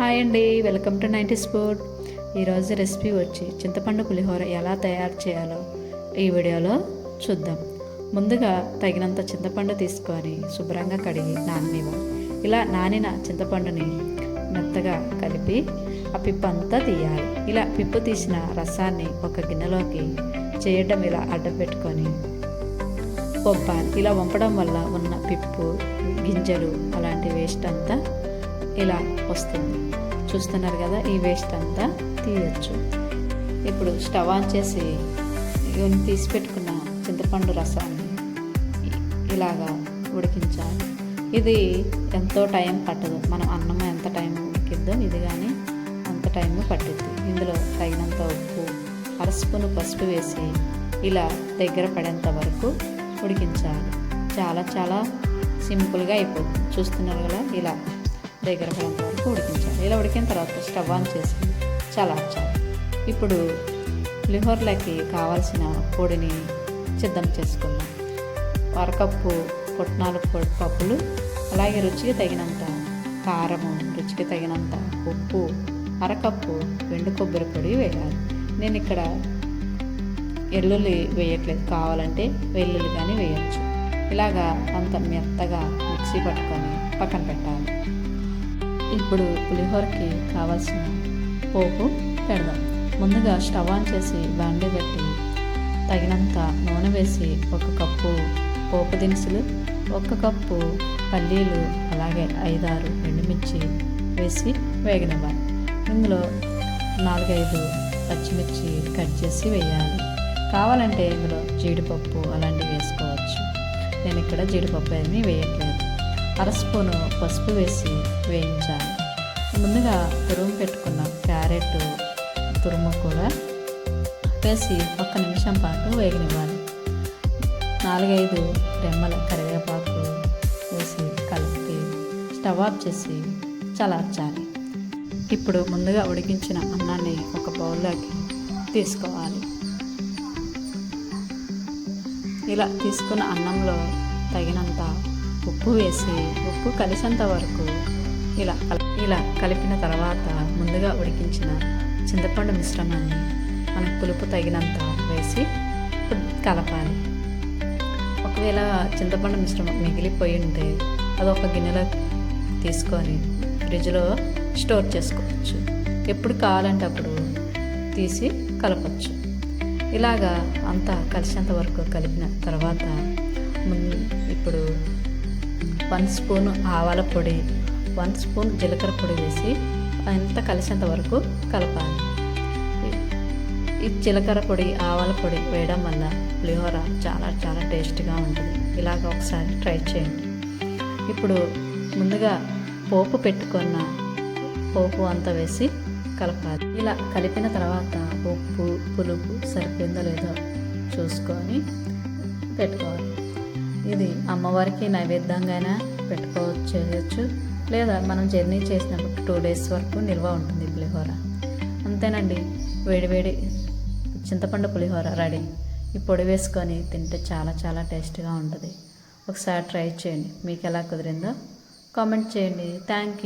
Hi అండి welcome to ninety sport. ఈరోజు recipe వచ్చి చింతపండు పులిహోర ఎలా తయారు చేయాలో ఈ వీడియోలో చూద్దాం. ముందుగా తగినంత చింతపండు తీసుకొని శుభ్రంగా కడిగి నాననివ్వాలి ఇలా నానిన చింతపండుని మెత్తగా కలిపి ఆ పిప్పు అంతా తీయాలి. ఇలా పిప్పు తీసిన రసాన్ని ఒక గిన్నెలోకి చేయడం ఇలా అడ్డం పెట్టుకొని వంపాలి ఇలా వంపడం వల్ల ఉన్న పిప్పు గింజలు అలాంటి వేస్ట్ అంతా ఇలా వస్తుంది. చూస్తున్నారు కదా ఈ వేస్ట్ అంతా తీయచ్చు. ఇప్పుడు స్టవ్ ఆన్ చేసి తీసి పెట్టుకున్న చింతపండు రసాన్ని ఇలాగా ఉడికించాలి. ఇది ఎంతో టైం పట్టదు. మనం అన్నం ఎంత టైం ఉడికిద్దో ఇది కానీ అంత టైం పట్టిద్ది. ఇందులో తగినంత ఉప్పు అరస్పును పసుపు వేసి ఇలా దగ్గర పడేంత వరకు ఉడికించాలి. చాలా చాలా సింపుల్గా అయిపోతుంది. చూస్తున్నారు కదా ఇలా దగ్గర పడేంత వరకు ఉడికించాలి. ఇలా ఉడికిన తర్వాత స్టవ్ ఆన్ చేసి చలార్చాలి ఇప్పుడు పులిహోరలకి కావాల్సిన పొడిని సిద్ధం చేసుకుందాం. అరకప్పు పుట్నాలు పప్పులు అలాగే రుచికి తగినంత కారము రుచికి తగినంత ఉప్పు అరకప్పు వెండు కొబ్బరి పొడి వేయాలి. నేను ఇక్కడ ఎల్లుల్లి వేయట్లేదు. కావాలంటే వెల్లుల్లి కానీ వేయచ్చు. ఇలాగా అంత మెత్తగా మిక్సీ పట్టుకొని పక్కన పెట్టాలి. ఇప్పుడు పులిహోరకి కావాల్సిన పోపు పెడదాం. ముందుగా స్టవ్ ఆన్ చేసి బాండి పెట్టి తగినంత నూనె వేసి ఒక కప్పు పోపు దినుసులు ఒక కప్పు పల్లీలు అలాగే ఐదారు ఎండుమిర్చి వేసి వేగనివ్వాలి. ఇందులో నాలుగైదు పచ్చిమిర్చి కట్ చేసి వేయాలి. కావాలంటే ఇందులో జీడిపప్పు అలాంటివి వేసుకోవచ్చు. నేను ఇక్కడ జీడిపప్పు ఏమీ వేయట్లేదు. అర స్పూను పసుపు వేసి వేయించాలి. ముందుగా తురుము పెట్టుకున్న క్యారెట్ తురుము కూడా వేసి ఒక్క నిమిషం పాటు వేగనివ్వాలి. నాలుగైదు రెమ్మల కరివేపాకు వేసి కలిపి స్టవ్ ఆఫ్ చేసి చలార్చాలి ఇప్పుడు ముందుగా ఉడికించిన అన్నాన్ని ఒక బౌల్లోకి తీసుకోవాలి. ఇలా తీసుకున్న అన్నంలో తగినంత ఉప్పు వేసి ఉప్పు కలిసేంత వరకు ఇలా ఇలా కలిపిన తర్వాత ముందుగా ఉడికించిన చింతపండు మిశ్రమాన్ని మనకు పులుపు తగినంత వేసి కలపాలి. ఒకవేళ చింతపండు మిశ్రమం మిగిలిపోయి ఉంటే అది ఒక గిన్నెలో తీసుకొని ఫ్రిడ్జ్లో స్టోర్ చేసుకోవచ్చు. ఎప్పుడు కావాలంటే అప్పుడు తీసి కలపచ్చు. ఇలాగా అంతా కలిసేంత వరకు కలిపిన తర్వాత ఇప్పుడు వన్ స్పూన్ ఆవాల పొడి వన్ స్పూన్ జీలకర్ర పొడి వేసి అంత కలిసేంత వరకు కలపాలి. ఈ జీలకర్ర పొడి ఆవాల పొడి వేయడం వల్ల పులిహోర చాలా చాలా టేస్ట్గా ఉంటుంది. ఇలాగ ఒకసారి ట్రై చేయండి. ఇప్పుడు ముందుగా పోపు పెట్టుకున్న పోపు అంతా వేసి కలపాలి. ఇలా కలిపిన తర్వాత ఉప్పు పులుపు సరిపోయిందో లేదో చూసుకొని పెట్టుకోవాలి. ఇది అమ్మవారికి నైవేద్యంగా పెట్టుకోవచ్చు చేయొచ్చు. లేదా మనం జర్నీ చేసినప్పుడు టూ డేస్ వరకు నిల్వ ఉంటుంది పులిహోర. అంతేనండి. వేడివేడి చింతపండు పులిహోర రెడీ. ఈ పొడి వేసుకొని తింటే చాలా చాలా టేస్ట్గా ఉంటుంది. ఒకసారి ట్రై చేయండి. మీకు ఎలా కుదిరిందో కామెంట్ చేయండి. Thank you.